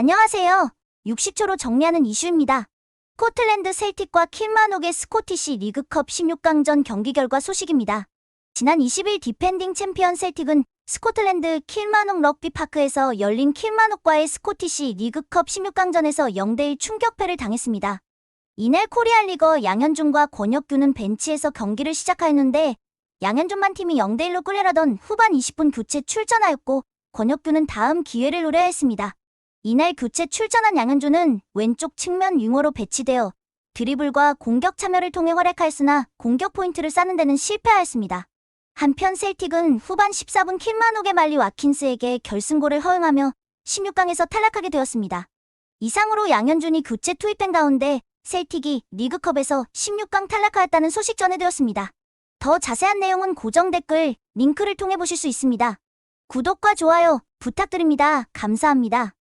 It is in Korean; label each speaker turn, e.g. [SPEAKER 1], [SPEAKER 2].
[SPEAKER 1] 안녕하세요. 60초로 정리하는 이슈입니다. 스코틀랜드 셀틱과 킬마녹의 스코티시 리그컵 16강전 경기 결과 소식입니다. 지난 20일 디펜딩 챔피언 셀틱은 스코틀랜드 킬마녹 럭비 파크에서 열린 킬마녹과의 스코티시 리그컵 16강전에서 0대1 충격패를 당했습니다. 이날 코리안 리거 양현종과 권혁규는 벤치에서 경기를 시작하였는데 양현종만 팀이 0대1로 끌려라던 후반 20분 교체 출전하였고 권혁규는 다음 기회를 노려야 했습니다. 이날 교체 출전한 양현조는 왼쪽 측면 윙어로 배치되어 드리블과 공격 참여를 통해 활약하였으나 공격 포인트를 쌓는 데는 실패하였습니다. 한편 셀틱은 후반 14분 킴마녹의 말리 와킨스에게 결승골을 허용하며 16강에서 탈락하게 되었습니다. 이상으로 양현준이 교체 투입된 가운데 셀틱이 리그컵에서 16강 탈락하였다는 소식 전해되었습니다. 더 자세한 내용은 고정 댓글 링크를 통해 보실 수 있습니다. 구독과 좋아요 부탁드립니다. 감사합니다.